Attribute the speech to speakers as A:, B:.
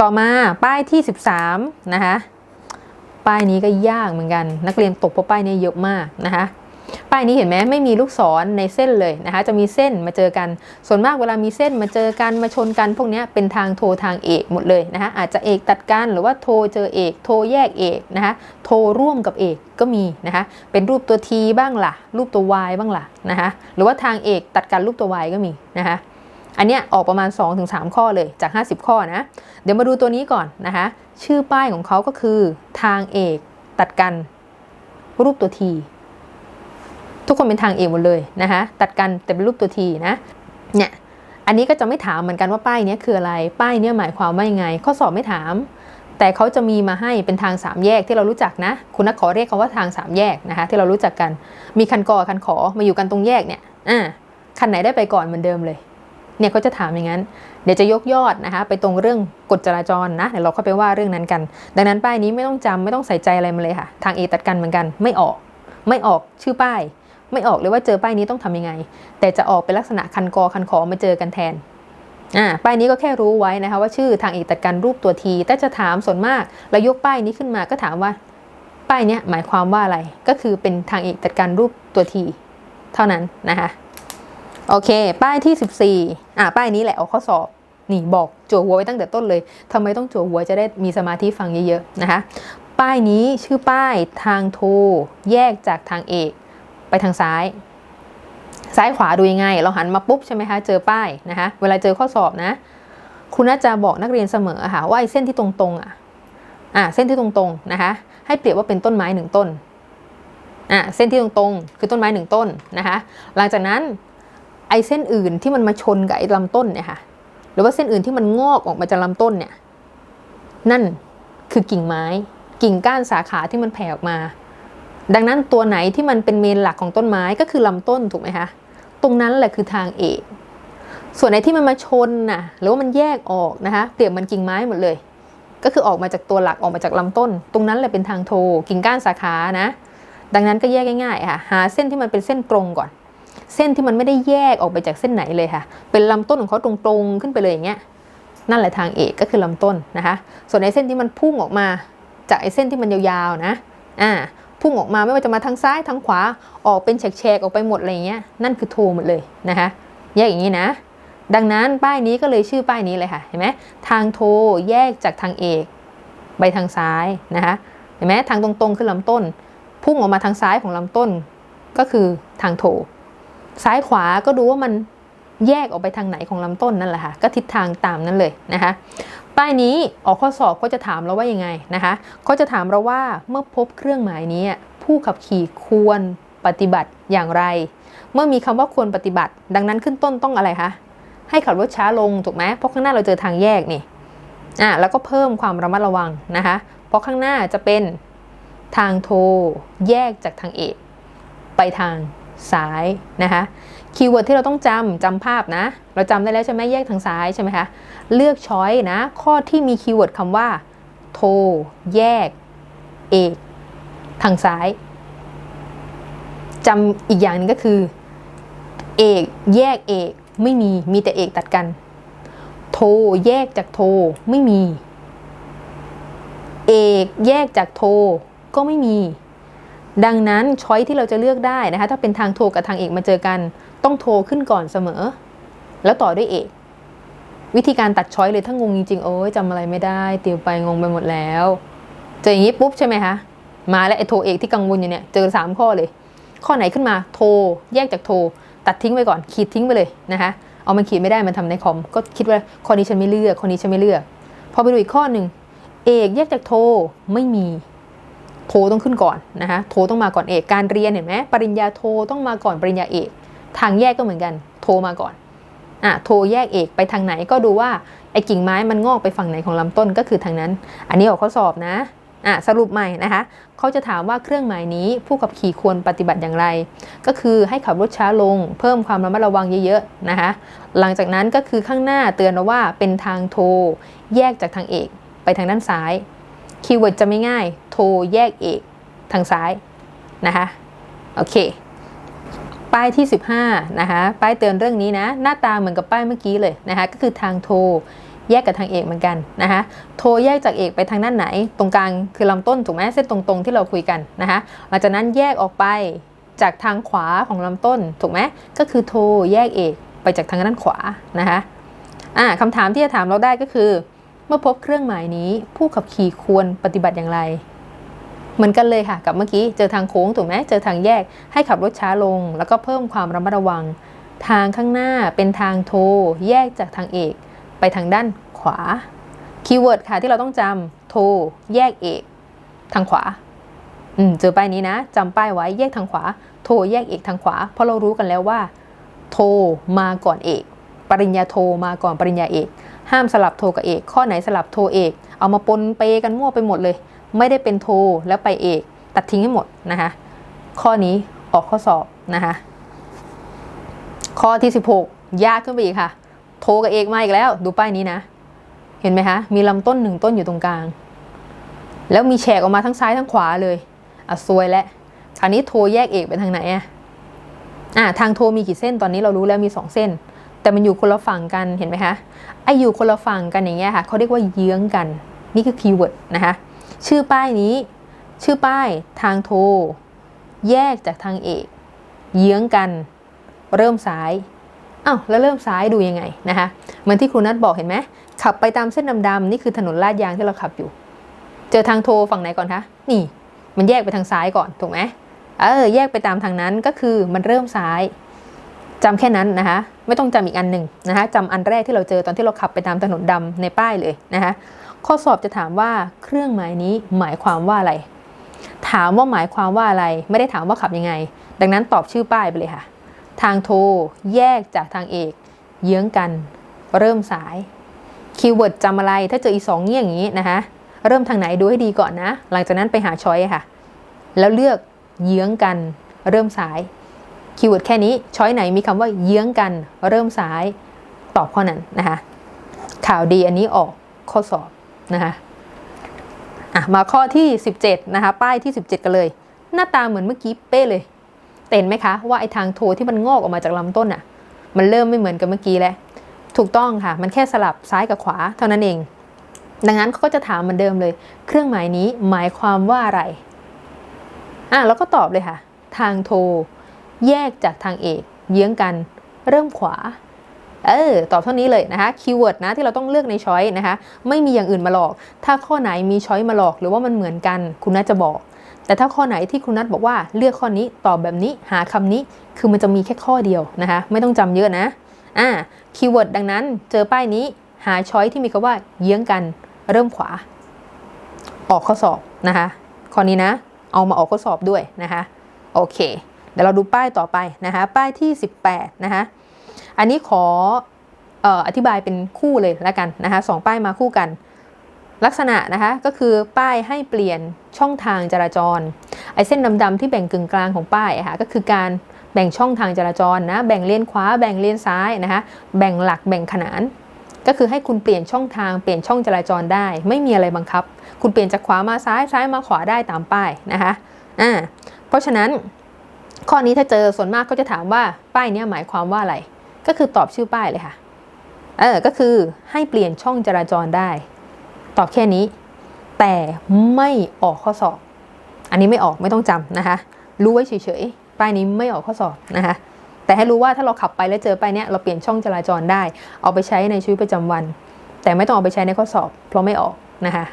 A: ต่อมาป้ายที่ 13 นะคะ ป้ายนี้ก็ยากเหมือนกัน นักเรียนตกเพราะป้ายนี้เยอะมากนะคะป้ายนี้เห็นไหมไม่มีลูกศรในเส้นเลยนะคะ จะมีเส้นมาเจอกัน ส่วนมากเวลามีเส้นมาเจอกันมาชนกัน พวกนี้เป็นทางโทรทางเอกหมดเลยนะคะ อาจจะเอกตัดกันหรือว่าโทรเจอเอก โทรแยกเอกนะคะ โทรร่วมกับเอกก็มีนะคะ เป็นรูปตัว T บ้างล่ะ รูปตัว Y บ้างล่ะนะคะ หรือว่าทางเอกตัดกันรูปตัว Y ก็มีนะคะ อันเนี้ยออกประมาณ 2-3 ข้อเลยจาก 50 ข้อนะ เดี๋ยวมาดูตัวนี้ก่อนนะคะ ชื่อป้ายของเขาก็คือทางเอกตัดกันรูปตัว T ทุกคนเป็นทางเอกหมดเลยนะคะตัดกันแต่เป็นรูปตัว T นะเนี่ยอันนี้ก็จะไม่ถามเหมือนกันว่าป้ายนี้คืออะไร ป้ายเนี้ยหมายความว่ายังไง ข้อสอบไม่ถาม แต่เขาจะมีมาให้เป็นทางสามแยกที่เรารู้จักนะ คุณนักขอเรียกคาว่าทางสามแยกนะคะ ที่เรารู้จักกัน มีคันกอคันขอมาอยู่กันตรงแยกเนี่ยอ่าคันไหนได้ไปก่อนเหมือนเดิมเลย เนี่ยเขาจะถามอย่างนั้น เดี๋ยวจะยกยอดนะคะ ไปตรงเรื่องกฎจราจรนะเดี๋ยวเราเข้าไปว่าเรื่องนั้นกัน ดังนั้นป้ายนี้ไม่ต้องจำไม่ต้องใส่ใจอะไรมาเลยค่ะ ทางเอตัดกันเหมือนกัน ไม่ออก ไม่ออกชื่อป้าย ไม่ออกเลยว่าเจอป้ายนี้ต้องทำยังไง แต่จะออกเป็นลักษณะคันกอคันขอมาเจอกันแทนอ่าป้ายนี้ก็แค่รู้ไว้นะคะ ว่าชื่อทางเอกตัดกันรูปตัวที แต่จะถามส่วนมากเรายกป้ายนี้ขึ้นมาก็ถามว่า ป้ายนี้หมายความว่าอะไรก็คือเป็นทางเอกตัดกันรูปตัวที เท่านั้นนะคะ โอเค ป้ายที่ 14 อะป้ายนี้แหละเอาข้อสอบนี่บอกจั่วหัวไว้ตั้งแต่ต้นเลยทำไมต้องจั่วหัวจะได้มีสมาธิฟังเยอะๆนะคะ ป้ายนี้ชื่อป้ายทางโทแยกจากทางเอก ไปทางซ้าย ซ้ายขวาดูยังไง เราหันมาปุ๊บใช่ไหมคะเจอป้ายนะคะ เวลาเจอข้อสอบนะคุณน่าจะบอกนักเรียนเสมอค่ะว่าไอ้เส้นที่ตรงๆอะอะเส้นที่ตรงๆนะคะ ให้เปรียบว่าเป็นต้นไม้หนึ่งต้นอะเส้นที่ตรงๆคือต้นไม้หนึ่งต้นนะคะ หลังจากนั้น ไอเส้นอื่นที่มันมาชนกับไอลำต้นเนี่ยค่ะ หรือว่าเส้นอื่นที่มันงอกออกมาจากลำต้นเนี่ย นั่นคือกิ่งไม้ กิ่งก้านสาขาที่มันแผ่ออกมา ดังนั้นตัวไหนที่มันเป็นเมนหลักของต้นไม้ก็คือลำต้นถูกไหมคะ ตรงนั้นแหละคือทางเอก ส่วนไหนที่มันมาชนน่ะ หรือว่ามันแยกออกนะคะเปรียบมันกิ่งไม้หมดเลย ก็คือออกมาจากตัวหลักออกมาจากลำต้น ตรงนั้นแหละเป็นทางโทกิ่งก้านสาขานะ ดังนั้นก็แยกง่ายๆค่ะ หาเส้นที่มันเป็นเส้นตรงก่อน เส้นที่มันไม่ได้แยกออกไปจากเส้นไหนเลยค่ะ เป็นลำต้นของเขาตรงๆ ขึ้นไปเลยอย่างเงี้ยนั่นแหละทางเอกก็คือลำต้นนะคะ ส่วนไอ้เส้นที่มันพุ่งออกมาจากไอ้เส้นที่มันยาวๆนะอ่าพุ่งออกมาไม่ว่าจะมาทางซ้ายทางขวาออกเป็นแฉกๆออกไปหมดอะไรเงี้ยนั่นคือโทหมดเลยนะคะแยกอย่างนี้นะ ดังนั้นป้ายนี้ก็เลยชื่อป้ายนี้เลยค่ะเห็นไหมทางโทแยกจากทางเอกไปทางซ้ายนะคะเห็นไหมทางตรงๆคือลำต้น พุ่งออกมาทางซ้ายของลำต้นก็คือทางโท ซ้ายขวาก็ดูว่ามันแยกออกไปทางไหนของลำต้นนั่นแหละค่ะ ก็ทิศทางตามนั้นเลยนะคะ ป้ายนี้ออกข้อสอบก็จะถามเราว่ายังไงนะคะเขาจะถามเราว่าเมื่อพบเครื่องหมายนี้ผู้ขับขี่ควรปฏิบัติอย่างไร เมื่อมีคำว่าควรปฏิบัติ ดังนั้นขึ้นต้นต้องอะไรคะให้ขับรถช้าลงถูกไหมเพราะข้างหน้าเราเจอทางแยกนี่อะแล้วก็เพิ่มความระมัดระวังนะคะ เพราะข้างหน้าจะเป็นทางโทรแยกจากทางเอกไปทาง ซ้ายนะคะคีย์เวิร์ดที่เราต้องจำจำภาพนะ เราจำได้แล้วใช่ไหมแยกทางซ้ายใช่ไหมคะ เลือกช้อยนะ ข้อที่มีคีย์เวิร์ดคำว่า โทร แยก เอก ทางซ้ายจำอีกอย่างหนึงก็คือ เอก แยกเอก ไม่มี มีแต่เอกตัดกัน โทร แยกจากโทร ไม่มี เอก แยกจากโทร ก็ไม่มี ดังนั้นช้อยที่เราจะเลือกได้นะคะ ถ้าเป็นทางโทรกับทางเอกมาเจอกัน ต้องโทรขึ้นก่อนเสมอ แล้วต่อด้วยเอกวิธีการตัดช้อยเลยถ้างงจริงๆโอ้ยจำอะไรไม่ได้ตียวไปงงไปหมดแล้วเจออย่างนี้ปุ๊บใช่ไหมคะมาแล้วไอ้โทรเอกที่กังวลอยู่เนี่ยเจอสามข้อเลย ข้อไหนขึ้นมาโทรแยกจากโทรตัดทิ้งไปก่อนขีดทิ้งไปเลยนะคะเอามันขีดไม่ได้มันทำในคอมก็คิดว่าข้อนี้ฉันไม่เลือกข้อนี้ฉันไม่เลือก พอไปดูอีกข้อหนึ่งเอกแยกจากโทรไม่มี โทต้องขึ้นก่อนนะคะโทต้องมาก่อนเอกการเรียนเห็นไหมปริญญาโทต้องมาก่อนปริญญาเอก ทางแยกก็เหมือนกัน โทมาก่อนอะโทแยกเอกไปทางไหนก็ดูว่าไอ้กิ่งไม้มันงอกไปฝั่งไหนของลำต้นก็คือทางนั้น อันนี้ออกข้อสอบนะอะสรุปใหม่นะคะเขาจะถามว่าเครื่องหมายนี้ผู้ขับขี่ควรปฏิบัติอย่างไร ก็คือให้ขับรถช้าลง เพิ่มความระมัดระวังเยอะๆนะคะหลังจากนั้นก็คือข้างหน้าเตือนว่าเป็นทางโทรแยกจากทางเอกไปทางด้านซ้าย คีย์เวิร์ดจะไม่ง่าย โทรแยกเอกทางซ้ายนะคะโอเค ป้ายที่ 15นะคะป้ายเตือนเรื่องนี้นะ หน้าตาเหมือนกับป้ายเมื่อกี้เลยนะคะก็คือทางโทรแยกกับทางเอกเหมือนกันนะคะโทแยกจากเอกไปทางด้านไหน ตรงกลางคือลำต้นถูกไหมเส้นตรงๆที่เราคุยกันนะคะหลังจากนั้นแยกออกไปจากทางขวาของลำต้นถูกไหมก็คือโทแยกเอกไปจากทางด้านขวานะคะอ่าคำถามที่จะถามเราได้ก็คือ มื่อพบเครื่องหมายนี้ ผู้ขับขี่ควรปฏิบัติอย่างไร เหมือนกันเลยค่ะ กับเมื่อกี้เจอทางโค้งถูกไหมเจอทางแยกให้ขับรถช้าลง แล้วก็เพิ่มความระมัดระวัง ทางข้างหน้าเป็นทางโท แยกจากทางเอก ไปทางด้านขวาคีย์เวิร์ดค่ะที่เราต้องจำโท แยกเอก ทางขวาอืมเจอป้ายนี้นะจำป้ายไว้แยกทางขวา โท แยกเอกทางขวา เพราะเรารู้กันแล้วว่า โทมาก่อนเอก ปริญญาโทมาก่อนปริญญาเอก ห้ามสลับโทกับเอก ข้อไหนสลับโทเอก เอามาปนเปกันมั่วไปหมดเลย ไม่ได้เป็นโทแล้วไปเอก ตัดทิ้งให้หมดนะคะ ข้อนี้ออกข้อสอบนะคะ ข้อที่ 16 ยากขึ้นไปอีกค่ะ โทกับเอกมาอีกแล้ว ดูป้ายนี้นะ เห็นไหมคะ มีลำต้นหนึ่งต้นอยู่ตรงกลาง แล้วมีแฉกออกมาทั้งซ้ายทั้งขวาเลยอะซวยแล้วคราวนี้โทแยกเอกไปทางไหนอะอะทางโทมีกี่เส้นตอนนี้เรารู้แล้วมีสองเส้น แต่มันอยู่คนละฝั่งกันเห็นไหมคะไออยู่คนละฝั่งกันอย่างเงี้ยค่ะเขาเรียกว่าเยื้องกัน นี่คือคีย์เวิร์ดนะคะชื่อป้ายนี้ ชื่อป้ายทางโทแยกจากทางเอก เยื้องกัน เริ่มซ้ายอ้าวแล้วเริ่มซ้ายดูยังไงนะคะเหมือนที่ครูนัทบอกเห็นไหมขับไปตามเส้นดำๆนี่คือถนนลาดยางที่เราขับอยู่ เจอทางโทฝั่งไหนก่อนคะนี่มันแยกไปทางซ้ายก่อนถูกไหมเออแยกไปตามทางนั้นก็คือมันเริ่มซ้าย จำแค่นั้นนะคะไม่ต้องจำอีกอันหนึ่งนะคะจำอันแรกที่เราเจอตอนที่เราขับไปตามถนนดำในป้ายเลยนะคะข้อสอบจะถามว่าเครื่องหมายนี้หมายความว่าอะไร ถามว่าหมายความว่าอะไร ไม่ได้ถามว่าขับยังไง ดังนั้นตอบชื่อป้ายไปเลยค่ะ ทางโทแยกจากทางเอก เยื้องกัน เริ่มสายคีย์เวิร์ดจำอะไรถ้าเจออีสองเงี้ยอย่างนี้นะคะเริ่มทางไหนดูให้ดีก่อนนะ หลังจากนั้นไปหาช้อยค่ะ แล้วเลือกเยื้องกัน เริ่มสาย คีย์เวิร์ดแค่นี้ ช้อยไหนมีคำว่าเยื้องกันเริ่มสายตอบข้อนั้นนะคะ ข่าวดีอันนี้ออกข้อสอบนะคะอะมาข้อที่ 17 นะคะ ป้ายที่ 17 กันเลย หน้าตาเหมือนเมื่อกี้เป๊ะเลยแต่เห็นไหมคะ ว่าไอ้ทางโทที่มันงอกออกมาจากลำต้นอะ มันเริ่มไม่เหมือนกับเมื่อกี้แล้ว ถูกต้องค่ะ มันแค่สลับซ้ายกับขวาเท่านั้นเอง ดังนั้นเขาก็จะถามเหมือนเดิมเลย เครื่องหมายนี้หมายความว่าอะไรอะแล้วก็ตอบเลยค่ะ ทางโท แยกจากทางเอกเยื้องกันเริ่มขวา เออ ตอบเท่านี้เลยนะคะ คีย์เวิร์ดนะที่เราต้องเลือกในช้อยนะคะ ไม่มีอย่างอื่นมาหลอก ถ้าข้อไหนมีช้อยมาหลอก หรือว่ามันเหมือนกัน คุณน่าจะบอก แต่ถ้าข้อไหนที่คุณนัทบอกว่าเลือกข้อนี้ตอบแบบนี้หาคำนี้ คือมันจะมีแค่ข้อเดียวนะคะ ไม่ต้องจำเยอะนะ อ่า คีย์เวิร์ดดังนั้น เจอป้ายนี้ หาช้อยที่มีคำว่า เยื้องกัน เริ่มขวา ออกข้อสอบนะคะ ข้อนี้นะ เอามาออกข้อสอบด้วยนะคะ โอเค ดี๋ยวเราดูป้ายต่อไปนะคะป้ายที่ 18นะคะอันนี้ขออออธิบายเป็นคู่เลยแล้วกันนะคะสองป้ายมาคู่กัน ลักษณะนะคะก็คือป้ายให้เปลี่ยนช่องทางจราจรไอ้เส้นดำๆที่แบ่งกึ่งกลางของป้ายะค่ะก็คือการแบ่งช่องทางจราจรนะแบ่งเลนขวาแบ่งเลนซ้ายนะคะแบ่งหลักแบ่งขนาน ก็คือให้คุณเปลี่ยนช่องทางเปลี่ยนช่องจราจรได้ ไม่มีอะไรบังคับ คุณเปลี่ยนจากขวามาซ้ายซ้ายมาขวาได้ตามป้ายนะคะอ่าเพราะฉะนั้น ข้อนี้ถ้าเจอส่วนมากก็จะถามว่าป้ายนี้หมายความว่าอะไร ก็คือตอบชื่อป้ายเลยค่ะ เออ ก็คือให้เปลี่ยนช่องจราจรได้ ตอบแค่นี้ แต่ไม่ออกข้อสอบ อันนี้ไม่ออกไม่ต้องจำนะคะ รู้ไว้เฉยๆ ป้ายนี้ไม่ออกข้อสอบนะคะ แต่ให้รู้ว่าถ้าเราขับไปแล้วเจอป้ายเนี้ยเราเปลี่ยนช่องจราจรได้ เอาไปใช้ในชีวิตประจำวัน แต่ไม่ต้องเอาไปใช้ในข้อสอบ เพราะไม่ออกนะคะ